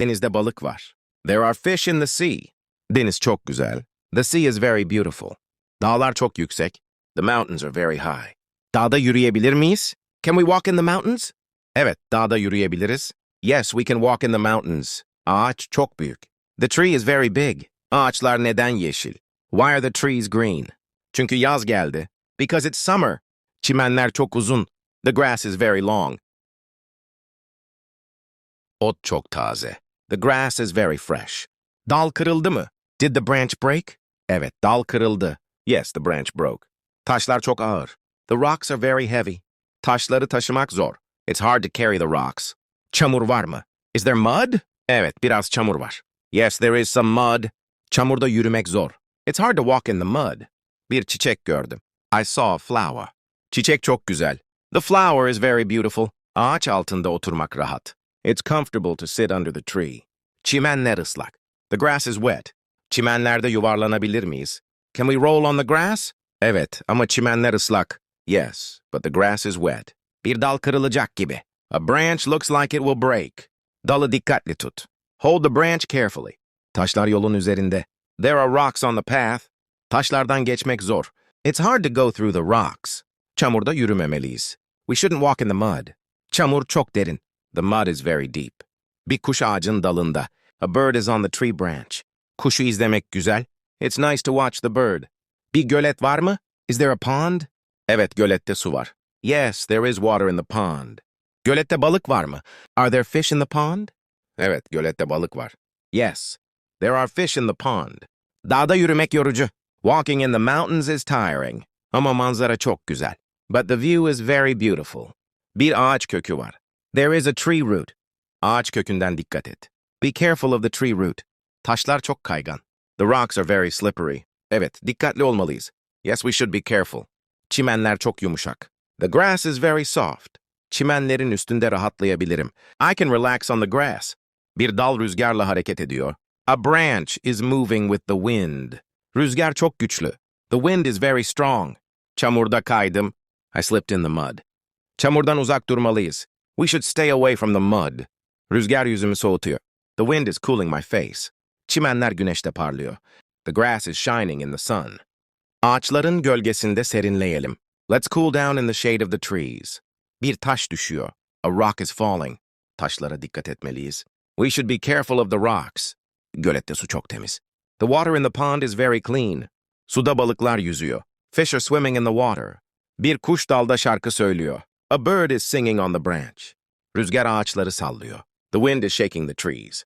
Denizde balık var. There are fish in the sea. Deniz çok güzel. The sea is very beautiful. Dağlar çok yüksek. The mountains are very high. Dağda yürüyebilir miyiz? Can we walk in the mountains? Evet, dağda yürüyebiliriz. Yes, we can walk in the mountains. Ağaç çok büyük. The tree is very big. Ağaçlar neden yeşil? Why are the trees green? Çünkü yaz geldi. Because it's summer. Çimenler çok uzun. The grass is very long. Ot çok taze. The grass is very fresh. Dal kırıldı mı? Did the branch break? Evet, dal kırıldı. Yes, the branch broke. Taşlar çok ağır. The rocks are very heavy. Taşları taşımak zor. It's hard to carry the rocks. Çamur var mı? Is there mud? Evet, biraz çamur var. Yes, there is some mud. Çamurda yürümek zor. It's hard to walk in the mud. Bir çiçek gördüm. I saw a flower. Çiçek çok güzel. The flower is very beautiful. Ağaç altında oturmak rahat. It's comfortable to sit under the tree. Çimenler ıslak. The grass is wet. Çimenlerde yuvarlanabilir miyiz? Can we roll on the grass? Evet, ama çimenler ıslak. Yes, but the grass is wet. Bir dal kırılacak gibi. A branch looks like it will break. Dalı dikkatli tut. Hold the branch carefully. Taşlar yolun üzerinde. There are rocks on the path. Taşlardan geçmek zor. It's hard to go through the rocks. Çamurda yürümemeliyiz. We shouldn't walk in the mud. Çamur çok derin. The mud is very deep. Bir kuş ağacın dalında. A bird is on the tree branch. Kuşu izlemek güzel. It's nice to watch the bird. Bir gölet var mı? Is there a pond? Evet, gölette su var. Yes, there is water in the pond. Gölette balık var mı? Are there fish in the pond? Evet, gölette balık var. Yes, there are fish in the pond. Dağda yürümek yorucu. Walking in the mountains is tiring. Ama manzara çok güzel. But the view is very beautiful. Bir ağaç kökü var. There is a tree root. Ağaç kökünden dikkat et. Be careful of the tree root. Taşlar çok kaygan. The rocks are very slippery. Evet, dikkatli olmalıyız. Yes, we should be careful. Çimenler çok yumuşak. The grass is very soft. Çimenlerin üstünde rahatlayabilirim. I can relax on the grass. Bir dal rüzgarla hareket ediyor. A branch is moving with the wind. Rüzgar çok güçlü. The wind is very strong. Çamurda kaydım. I slipped in the mud. Çamurdan uzak durmalıyız. We should stay away from the mud. Rüzgar yüzümü soğutuyor. The wind is cooling my face. Çimenler güneşte parlıyor. The grass is shining in the sun. Ağaçların gölgesinde serinleyelim. Let's cool down in the shade of the trees. Bir taş düşüyor. A rock is falling. Taşlara dikkat etmeliyiz. We should be careful of the rocks. Gölette su çok temiz. The water in the pond is very clean. Suda balıklar yüzüyor. Fish are swimming in the water. Bir kuş dalda şarkı söylüyor. A bird is singing on the branch. Rüzgar ağaçları sallıyor. The wind is shaking the trees.